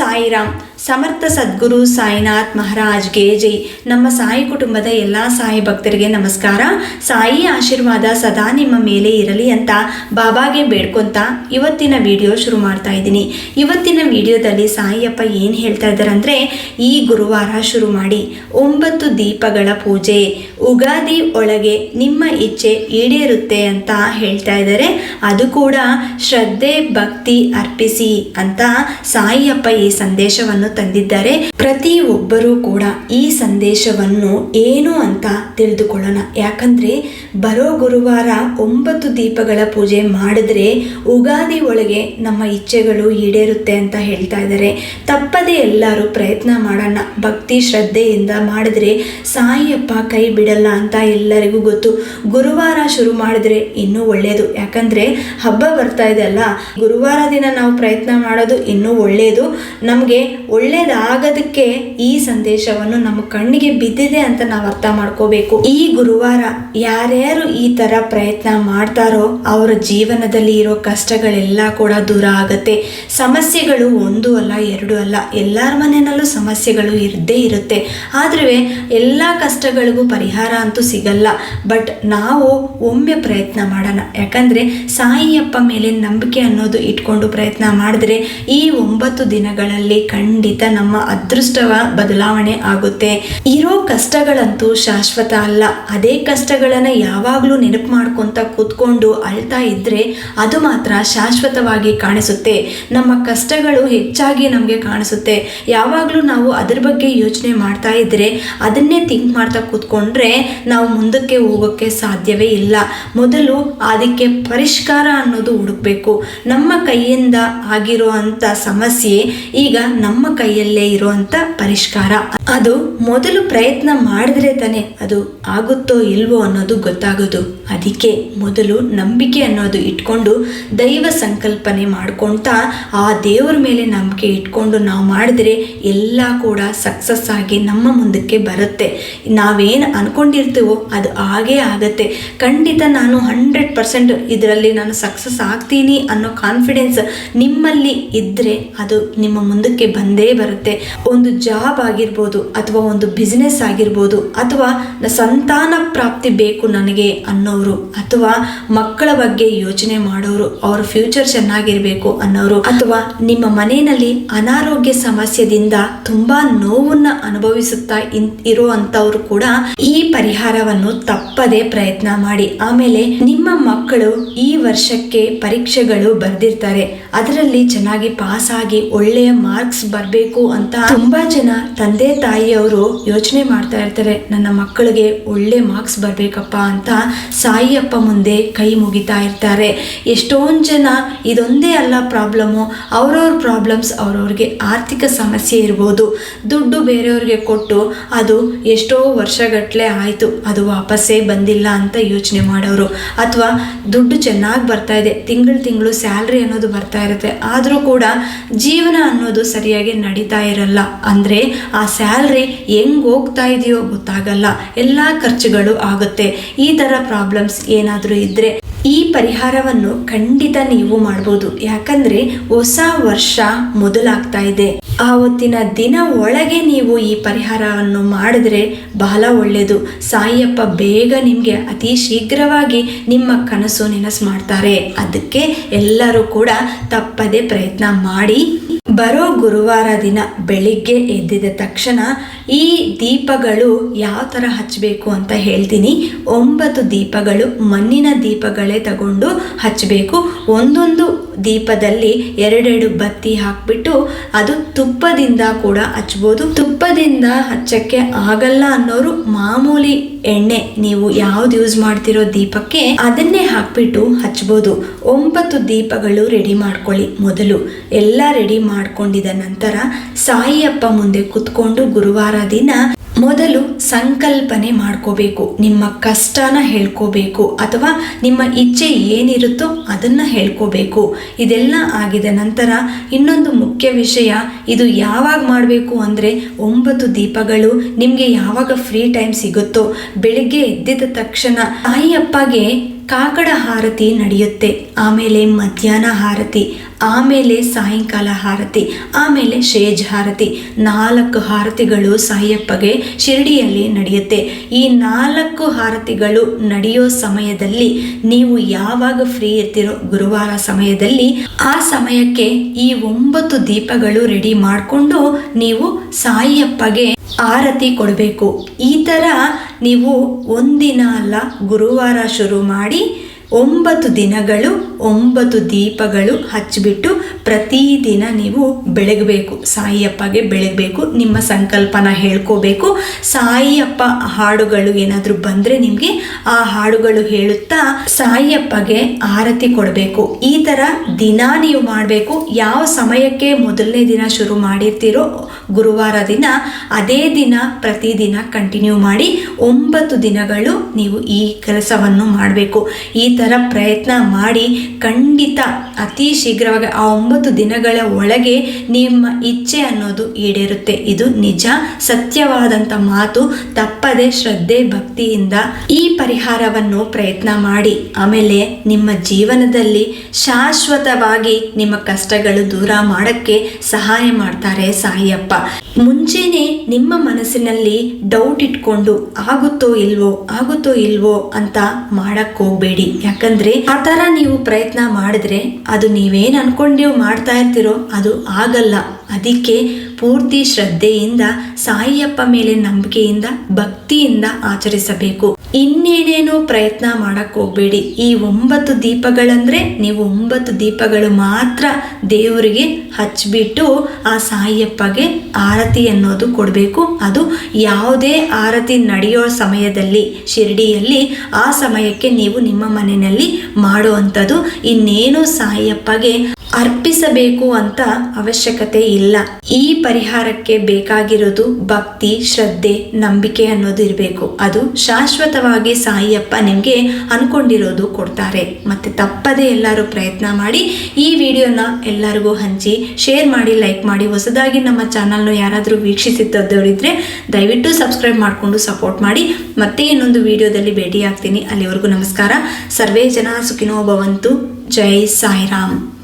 ಸಾಯಿರಾಮ್ ಸಮರ್ಥ ಸದ್ಗುರು ಸಾಯಿನಾಥ್ ಮಹಾರಾಜ್ಗೆ ಜೈ. ನಮ್ಮ ಸಾಯಿ ಕುಟುಂಬದ ಎಲ್ಲ ಸಾಯಿ ಭಕ್ತರಿಗೆ ನಮಸ್ಕಾರ. ಸಾಯಿ ಆಶೀರ್ವಾದ ಸದಾ ನಿಮ್ಮ ಮೇಲೆ ಇರಲಿ ಅಂತ ಬಾಬಾಗೆ ಬೇಡ್ಕೊಂತ ಇವತ್ತಿನ ವಿಡಿಯೋ ಶುರು ಮಾಡ್ತಾ ಇದ್ದೀನಿ. ಇವತ್ತಿನ ವಿಡಿಯೋದಲ್ಲಿ ಸಾಯಿಯಪ್ಪ ಏನು ಹೇಳ್ತಾ ಇದ್ದಾರೆ ಅಂದರೆ ಈ ಗುರುವಾರ ಶುರು ಮಾಡಿ ಒಂಬತ್ತು ದೀಪಗಳ ಪೂಜೆ. ಉಗಾದಿ ಒಳಗೆ ನಿಮ್ಮ ಇಚ್ಛೆ ಈಡೇರುತ್ತೆ ಅಂತ ಹೇಳ್ತಾ ಇದ್ದಾರೆ. ಅದು ಕೂಡ ಶ್ರದ್ಧೆ, ಭಕ್ತಿ ಅರ್ಪಿಸಿ ಅಂತ ಸಾಯಿಯಪ್ಪ ಈ ಸಂದೇಶವನ್ನು ತಂದಿದ್ದಾರೆ. ಪ್ರತಿ ಒಬ್ಬರೂ ಕೂಡ ಈ ಸಂದೇಶವನ್ನು ಏನು ಅಂತ ತಿಳಿದುಕೊಳ್ಳೋಣ. ಯಾಕಂದ್ರೆ ಬರೋ ಗುರುವಾರ ಒಂಬತ್ತು ದೀಪಗಳ ಪೂಜೆ ಮಾಡಿದ್ರೆ ಉಗಾದಿ ಒಳಗೆ ನಮ್ಮ ಇಚ್ಛೆಗಳು ಈಡೇರುತ್ತೆ ಅಂತ ಹೇಳ್ತಾ ಇದ್ದಾರೆ. ತಪ್ಪದೇ ಎಲ್ಲರೂ ಪ್ರಯತ್ನ ಮಾಡೋಣ. ಭಕ್ತಿ, ಶ್ರದ್ಧೆಯಿಂದ ಮಾಡಿದ್ರೆ ಸಾಯಿಯಪ್ಪ ಕೈ ಬಿಡಲ್ಲ ಅಂತ ಎಲ್ಲರಿಗೂ ಗೊತ್ತು. ಗುರುವಾರ ಶುರು ಮಾಡಿದ್ರೆ ಇನ್ನೂ ಒಳ್ಳೆಯದು ಯಾಕಂದರೆ ಹಬ್ಬ ಬರ್ತಾ ಇದೆ ಅಲ್ಲ. ಗುರುವಾರ ದಿನ ನಾವು ಪ್ರಯತ್ನ ಮಾಡೋದು ಇನ್ನೂ ಒಳ್ಳೆಯದು ನಮಗೆ ಒಳ್ಳೇದಾಗೋದಕ್ಕೆ ಈ ಸಂದೇಶವನ್ನು ನಮ್ಮ ಕಣ್ಣಿಗೆ ಬಿದ್ದಿದೆ ಅಂತ ನಾವು ಅರ್ಥ ಮಾಡ್ಕೋಬೇಕು. ಈ ಗುರುವಾರ ಯಾರ್ಯಾರು ಈ ತರ ಪ್ರಯತ್ನ ಮಾಡ್ತಾರೋ ಅವರ ಜೀವನದಲ್ಲಿ ಇರೋ ಕಷ್ಟಗಳೆಲ್ಲ ಕೂಡ ದೂರ ಆಗುತ್ತೆ. ಸಮಸ್ಯೆಗಳು ಒಂದು ಅಲ್ಲ, ಎರಡು ಅಲ್ಲ. ಎಲ್ಲರ ಮನೆಯಲ್ಲೂ ಸಮಸ್ಯೆಗಳು ಇದ್ದೇ ಇರುತ್ತೆ. ಆದ್ರೂ ಎಲ್ಲ ಕಷ್ಟಗಳಿಗೂ ಪರಿಹಾರ ಅಂತೂ ಸಿಗಲ್ಲ. ಬಟ್ ನಾವು ಒಮ್ಮೆ ಪ್ರಯತ್ನ ಮಾಡೋಣ. ಯಾಕಂದ್ರೆ ಸಾಯಿಯಪ್ಪ ಮೇಲೆ ನಂಬಿಕೆ ಅನ್ನೋದು ಇಟ್ಕೊಂಡು ಪ್ರಯತ್ನ ಮಾಡಿದ್ರೆ ಈ ಒಂಬತ್ತು ದಿನಗಳಲ್ಲಿ ಖಂಡಿತ ನಮ್ಮ ಅದೃಷ್ಟವ ಬದಲಾವಣೆ ಆಗುತ್ತೆ. ಇರೋ ಕಷ್ಟಗಳಂತೂ ಶಾಶ್ವತ ಅಲ್ಲ. ಅದೇ ಕಷ್ಟಗಳನ್ನ ಯಾವಾಗಲೂ ನೆನಪು ಮಾಡ್ಕೊತ ಕೂತ್ಕೊಂಡು ಅಳ್ತಾ ಇದ್ರೆ ಅದು ಮಾತ್ರ ಶಾಶ್ವತವಾಗಿ ಕಾಣಿಸುತ್ತೆ. ನಮ್ಮ ಕಷ್ಟಗಳು ಹೆಚ್ಚಾಗಿ ನಮಗೆ ಕಾಣಿಸುತ್ತೆ. ಯಾವಾಗಲೂ ನಾವು ಅದ್ರ ಬಗ್ಗೆ ಯೋಚನೆ ಮಾಡ್ತಾ ಇದ್ರೆ ಅದನ್ನೇ ಥಿಂಕ್ ಮಾಡ್ತಾ ಕೂತ್ಕೊಂಡ್ರೆ ನಾವು ಮುಂದಕ್ಕೆ ಹೋಗೋಕ್ಕೆ ಸಾಧ್ಯವೇ ಇಲ್ಲ. ಮೊದಲು ಅದಕ್ಕೆ ಪರಿಷ್ಕಾರ ಅನ್ನೋದು ಹುಡುಕ್ಬೇಕು. ನಮ್ಮ ಕೈಯಿಂದ ಆಗಿರೋ ಅಂಥ ಸಮಸ್ಯೆ ಈಗ ನಮ್ಮ ಕೈಯಲ್ಲೇ ಇರುವಂಥ ಪರಿಷ್ಕಾರ. ಅದು ಮೊದಲು ಪ್ರಯತ್ನ ಮಾಡಿದ್ರೆ ತಾನೇ ಅದು ಆಗುತ್ತೋ ಇಲ್ವೋ ಅನ್ನೋದು ಗೊತ್ತಾಗೋದು. ಅದಕ್ಕೆ ಮೊದಲು ನಂಬಿಕೆ ಅನ್ನೋದು ಇಟ್ಕೊಂಡು ದೈವ ಸಂಕಲ್ಪನೆ ಮಾಡ್ಕೊಳ್ತಾ ಆ ದೇವರ ಮೇಲೆ ನಂಬಿಕೆ ಇಟ್ಕೊಂಡು ನಾವು ಮಾಡಿದ್ರೆ ಎಲ್ಲ ಕೂಡ ಸಕ್ಸಸ್ ಆಗಿ ನಮ್ಮ ಮುಂದಕ್ಕೆ ಬರುತ್ತೆ. ನಾವೇನು ಅನ್ಕೊಂಡಿರ್ತೀವೋ ಅದು ಹಾಗೇ ಆಗತ್ತೆ. ಖಂಡಿತ ನಾನು ಹಂಡ್ರೆಡ್ ಪರ್ಸೆಂಟ್ ಇದರಲ್ಲಿ ನಾನು ಸಕ್ಸಸ್ ಆಗ್ತೀನಿ ಅನ್ನೋ ಕಾನ್ಫಿಡೆನ್ಸ್ ನಿಮ್ಮಲ್ಲಿ ಇದ್ದರೆ ಅದು ನಿಮ್ಮ ಮುಂದಕ್ಕೆ ಬಂದೇ ಬರುತ್ತೆ. ಒಂದು ಜಾಬ್ ಆಗಿರ್ಬೋದು ಅಥವಾ ಒಂದು ಬಿಸ್ನೆಸ್ ಆಗಿರ್ಬೋದು ಅಥವಾ ಸಂತಾನ ಪ್ರಾಪ್ತಿ ಬೇಕು ನನಗೆ ಅನ್ನೋರು ಅಥವಾ ಮಕ್ಕಳ ಬಗ್ಗೆ ಯೋಚನೆ ಮಾಡೋರು, ಅವ್ರ ಫ್ಯೂಚರ್ ಚೆನ್ನಾಗಿರ್ಬೇಕು ಅನ್ನೋರು ಅಥವಾ ನಿಮ್ಮ ಮನೆಯಲ್ಲಿ ಅನಾರೋಗ್ಯ ಸಮಸ್ಯೆದಿಂದ ತುಂಬಾ ನೋವನ್ನ ಅನುಭವಿಸುತ್ತಾ ಇರುವಂತವ್ರು ಇರೋ ಕೂಡ ಈ ಪರಿಹಾರವನ್ನು ತಪ್ಪದೆ ಪ್ರಯತ್ನ ಮಾಡಿ. ಆಮೇಲೆ ನಿಮ್ಮ ಮಕ್ಕಳು ಈ ವರ್ಷಕ್ಕೆ ಪರೀಕ್ಷೆಗಳು ಬರ್ದಿರ್ತಾರೆ. ಅದರಲ್ಲಿ ಚೆನ್ನಾಗಿ ಪಾಸ್ ಆಗಿ ಒಳ್ಳೆಯ ಮಾರ್ಕ್ಸ್ ಬರಬೇಕು ಅಂತ ತುಂಬಾ ಜನ ತಂದೆ ತಾಯಿಯವರು ಯೋಚನೆ ಮಾಡ್ತಾ ಇರ್ತಾರೆ. ನನ್ನ ಮಕ್ಕಳಿಗೆ ಒಳ್ಳೆ ಮಾರ್ಕ್ಸ್ ಬರಬೇಕಪ್ಪ ಅಂತ ಸಾಯಿಯಪ್ಪ ಮುಂದೆ ಕೈ ಮುಗಿತಾ ಇರ್ತಾರೆ. ಎಷ್ಟೊಂದು ಜನ ಇದೊಂದೇ ಅಲ್ಲ ಪ್ರಾಬ್ಲಮ್ಮು ಅವ್ರವ್ರ ಪ್ರಾಬ್ಲಮ್ಸ್ ಅವ್ರವ್ರಿಗೆ ಆರ್ಥಿಕ ಸಮಸ್ಯೆ ಇರ್ಬೋದು. ದುಡ್ಡು ಬೇರೆಯವ್ರಿಗೆ ಕೊಟ್ಟು ಅದು ಎಷ್ಟೋ ವರ್ಷಗಟ್ಟಲೆ ಆಯಿತು, ಅದು ವಾಪಸ್ಸೇ ಬಂದಿಲ್ಲ ಅಂತ ಯೋಚನೆ ಮಾಡೋರು. ಅಥವಾ ದುಡ್ಡು ಚೆನ್ನಾಗಿ ಬರ್ತಾ ಇದೆ, ತಿಂಗಳು ತಿಂಗಳು ಸ್ಯಾಲ್ರಿ ಅನ್ನೋದು ಬರ್ತಾ ಇರುತ್ತೆ, ಆದರೂ ಕೂಡ ಜೀವನ ಅನ್ನೋದು ಸರಿಯಾಗಿ ನಡೀತಾ ಇರಲ್ಲ. ಅಂದರೆ ಆ ಸ್ಯಾಲ್ರಿ ಹೆಂಗೆ ಹೋಗ್ತಾ ಇದೆಯೋ ಗೊತ್ತಾಗಲ್ಲ, ಎಲ್ಲ ಖರ್ಚುಗಳು ಆಗುತ್ತೆ. ಥರ ಪ್ರಾಬ್ಲಮ್ಸ್ ಏನಾದರೂ ಇದ್ದರೆ ಈ ಪರಿಹಾರವನ್ನು ಖಂಡಿತ ನೀವು ಮಾಡಬಹುದು ಯಾಕಂದ್ರೆ ಹೊಸ ವರ್ಷ ಮೊದಲಾಗ್ತಾ ಇದೆ. ಆವತ್ತಿನ ದಿನ ಒಳಗೆ ನೀವು ಈ ಪರಿಹಾರವನ್ನು ಮಾಡಿದ್ರೆ ಬಹಳ ಒಳ್ಳೆಯದು. ಸಾಯಿಯಪ್ಪ ಬೇಗ ನಿಮಗೆ ಅತಿ ಶೀಘ್ರವಾಗಿ ನಿಮ್ಮ ಕನಸು ನೆನಸು ಮಾಡ್ತಾರೆ ಅದಕ್ಕೆ ಎಲ್ಲರೂ ಕೂಡ ತಪ್ಪದೆ ಪ್ರಯತ್ನ ಮಾಡಿ. ಬರೋ ಗುರುವಾರ ದಿನ ಬೆಳಿಗ್ಗೆ ಎದ್ದಿದ ತಕ್ಷಣ ಈ ದೀಪಗಳು ಯಾವ ಥರ ಹಚ್ಚಬೇಕು ಅಂತ ಹೇಳ್ತೀನಿ. ಒಂಬತ್ತು ದೀಪಗಳು ಮಣ್ಣಿನ ದೀಪಗಳೇ ತಗೊಂಡು ಹಚ್ಚಬೇಕು. ಒಂದೊಂದು ದೀಪದಲ್ಲಿ ಎರಡೆರಡು ಬತ್ತಿ ಹಾಕ್ಬಿಟ್ಟು ಅದು ತುಪ್ಪದಿಂದ ಕೂಡ ಹಚ್ಬೋದು. ತುಪ್ಪದಿಂದ ಹಚ್ಚಕ್ಕೆ ಆಗಲ್ಲ ಅನ್ನೋರು ಮಾಮೂಲಿ ಎಣ್ಣೆ ನೀವು ಯಾವ್ದು ಯೂಸ್ ಮಾಡ್ತಿರೋ ದೀಪಕ್ಕೆ ಅದನ್ನೇ ಹಾಕ್ಬಿಟ್ಟು ಹಚ್ಬೋದು. ಒಂಬತ್ತು ದೀಪಗಳು ರೆಡಿ ಮಾಡ್ಕೊಳ್ಳಿ ಮೊದಲು. ಎಲ್ಲ ರೆಡಿ ಮಾಡ್ಕೊಂಡಿದ ನಂತರ ಸಾಯಿಯಪ್ಪ ಮುಂದೆ ಕುತ್ಕೊಂಡು ಗುರುವಾರ ದಿನ ಮೊದಲು ಸಂಕಲ್ಪನೆ ಮಾಡ್ಕೋಬೇಕು. ನಿಮ್ಮ ಕಷ್ಟನ ಹೇಳ್ಕೋಬೇಕು ಅಥವಾ ನಿಮ್ಮ ಇಚ್ಛೆ ಏನಿರುತ್ತೋ ಅದನ್ನು ಹೇಳ್ಕೋಬೇಕು. ಇದೆಲ್ಲ ಆಗಿದ ನಂತರ ಇನ್ನೊಂದು ಮುಖ್ಯ ವಿಷಯ, ಇದು ಯಾವಾಗ ಮಾಡಬೇಕು ಅಂದರೆ ಒಂಬತ್ತು ದೀಪಗಳು ನಿಮಗೆ ಯಾವಾಗ ಫ್ರೀ ಟೈಮ್ ಸಿಗುತ್ತೋ ಬೆಳಿಗ್ಗೆ ಎದ್ದಿದ ತಕ್ಷಣ ತಾಯಿಯಪ್ಪಗೆ ಕಾಕಡ ಹಾರತಿ ನಡೆಯುತ್ತೆ, ಆಮೇಲೆ ಮಧ್ಯಾಹ್ನ ಹಾರತಿ. ಆಮೇಲೆ ಸಾಯಂಕಾಲ ಹಾರತಿ, ಆಮೇಲೆ ಶೇಜ್ ಹಾರತಿ. ನಾಲ್ಕು ಹಾರತಿಗಳು ಸಾಯಪ್ಪಗೆ ಶಿರಡಿಯಲ್ಲಿ ನಡೆಯುತ್ತೆ. ಈ ನಾಲ್ಕು ಹಾರತಿಗಳು ನಡೆಯೋ ಸಮಯದಲ್ಲಿ ನೀವು ಯಾವಾಗ ಫ್ರೀ ಇರ್ತೀರೋ ಗುರುವಾರ ಸಮಯದಲ್ಲಿ ಆ ಸಮಯಕ್ಕೆ ಈ ಒಂಬತ್ತು ದೀಪಗಳು ರೆಡಿ ಮಾಡಿಕೊಂಡು ನೀವು ಸಾಯಿಯಪ್ಪಗೆ ಆರತಿ ಕೊಡಬೇಕು. ಈ ಥರ ನೀವು ಒಂದಿನ ಅಲ್ಲ ಗುರುವಾರ ಶುರು ಮಾಡಿ ಒಂಬತ್ತು ದಿನಗಳು ಒಂಬತ್ತು ದೀಪಗಳು ಹಚ್ಚಿಬಿಟ್ಟು ಪ್ರತಿದಿನ ನೀವು ಬೆಳಗಬೇಕು. ಸಾಯಿಯಪ್ಪಗೆ ಬೆಳಗಬೇಕು. ನಿಮ್ಮ ಸಂಕಲ್ಪನ ಹೇಳ್ಕೋಬೇಕು. ಸಾಯಿಯಪ್ಪ ಹಾಡುಗಳು ಏನಾದರೂ ಬಂದರೆ ನಿಮಗೆ ಆ ಹಾಡುಗಳು ಹೇಳುತ್ತಾ ಸಾಯಿಯಪ್ಪಗೆ ಆರತಿ ಕೊಡಬೇಕು. ಈ ಥರ ದಿನ ನೀವು ಮಾಡಬೇಕು. ಯಾವ ಸಮಯಕ್ಕೆ ಮೊದಲನೇ ದಿನ ಶುರು ಮಾಡಿರ್ತೀರೋ ಗುರುವಾರ ದಿನ ಅದೇ ದಿನ ಪ್ರತಿದಿನ ಕಂಟಿನ್ಯೂ ಮಾಡಿ ಒಂಬತ್ತು ದಿನಗಳು ನೀವು ಈ ಕೆಲಸವನ್ನು ಮಾಡಬೇಕು. ಈ ಥರ ಪ್ರಯತ್ನ ಮಾಡಿ ಖಂಡಿತ ಅತಿ ಶೀಘ್ರವಾಗಿ ಆ ಒಂಬತ್ತು ದಿನಗಳ ಒಳಗೆ ನಿಮ್ಮ ಇಚ್ಛೆ ಅನ್ನೋದು ಈಡೇರುತ್ತೆ. ಇದು ನಿಜ ಸತ್ಯವಾದಂಥ ಮಾತು. ತಪ್ಪದೆ ಶ್ರದ್ಧೆ, ಭಕ್ತಿಯಿಂದ ಈ ಪರಿಹಾರವನ್ನು ಪ್ರಯತ್ನ ಮಾಡಿ. ಆಮೇಲೆ ನಿಮ್ಮ ಜೀವನದಲ್ಲಿ ಶಾಶ್ವತವಾಗಿ ನಿಮ್ಮ ಕಷ್ಟಗಳು ದೂರ ಮಾಡಕ್ಕೆ ಸಹಾಯ ಮಾಡ್ತಾರೆ ಸಾಯಿಯಪ್ಪ. ಮುಂಚೆನೆ ನಿಮ್ಮ ಮನಸ್ಸಿನಲ್ಲಿ ಡೌಟ್ ಇಟ್ಕೊಂಡು, ಆಗುತ್ತೋ ಇಲ್ವೋ ಆಗುತ್ತೋ ಇಲ್ವೋ ಅಂತ ಮಾಡಕ್ ಹೋಗ್ಬೇಡಿ. ಯಾಕಂದ್ರೆ ಆ ತರ ನೀವು ಪ್ರಯತ್ನ ಮಾಡಿದ್ರೆ ಅದು ನೀವೇನು ಅಂದ್ಕೊಂಡು ಮಾಡ್ತಾ ಇರ್ತೀರೋ ಅದು ಆಗಲ್ಲ. ಅದಕ್ಕೆ ಪೂರ್ತಿ ಶ್ರದ್ಧೆಯಿಂದ, ಸಾಯಿಯಪ್ಪ ಮೇಲೆ ನಂಬಿಕೆಯಿಂದ, ಭಕ್ತಿಯಿಂದ ಆಚರಿಸಬೇಕು. ಇನ್ನೇನೇನೋ ಪ್ರಯತ್ನ ಮಾಡಕ್ಕೆ ಹೋಗಬೇಡಿ. ಈ ಒಂಬತ್ತು ದೀಪಗಳಂದರೆ ನೀವು ಒಂಬತ್ತು ದೀಪಗಳು ಮಾತ್ರ ದೇವರಿಗೆ ಹಚ್ಚಿಬಿಟ್ಟು ಆ ಸಾಯಿಯಪ್ಪಗೆ ಆರತಿ ಅನ್ನೋದು ಕೊಡಬೇಕು. ಅದು ಯಾವುದೇ ಆರತಿ ನಡೆಯೋ ಸಮಯದಲ್ಲಿ, ಶಿರಡಿಯಲ್ಲಿ ಆ ಸಮಯಕ್ಕೆ ನೀವು ನಿಮ್ಮ ಮನೆಯಲ್ಲಿ ಮಾಡುವಂಥದ್ದು. ಇನ್ನೇನು ಸಾಯಿಯಪ್ಪಗೆ ಅರ್ಪಿಸಬೇಕು ಅಂತ ಅವಶ್ಯಕತೆ ಇಲ್ಲ. ಈ ಪರಿಹಾರಕ್ಕೆ ಬೇಕಾಗಿರೋದು ಭಕ್ತಿ, ಶ್ರದ್ಧೆ, ನಂಬಿಕೆ ಅನ್ನೋದು ಇರಬೇಕು. ಅದು ಶಾಶ್ವತವಾಗಿ ಸಾಯಿಯಪ್ಪ ನಿಮಗೆ ಅನ್ಕೊಂಡಿರೋದು ಕೊಡ್ತಾರೆ. ಮತ್ತೆ ತಪ್ಪದೇ ಎಲ್ಲರೂ ಪ್ರಯತ್ನ ಮಾಡಿ ಈ ವಿಡಿಯೋನ ಎಲ್ಲರಿಗೂ ಹಂಚಿ, ಶೇರ್ ಮಾಡಿ, ಲೈಕ್ ಮಾಡಿ. ಹೊಸದಾಗಿ ನಮ್ಮ ಚಾನಲ್ನ ಯಾರಾದರೂ ವೀಕ್ಷಿಸಿದ್ದವರಿದ್ರೆ ದಯವಿಟ್ಟು ಸಬ್ಸ್ಕ್ರೈಬ್ ಮಾಡಿಕೊಂಡು ಸಪೋರ್ಟ್ ಮಾಡಿ. ಮತ್ತೆ ಇನ್ನೊಂದು ವಿಡಿಯೋದಲ್ಲಿ ಭೇಟಿ ಆಗ್ತೀನಿ ಅಲ್ಲಿವರೆಗೂ ನಮಸ್ಕಾರ. ಸರ್ವೇ ಜನ ಸುಖಿನೋ ಭವಂತು. ಜೈ ಸಾಯಿರಾಮ್.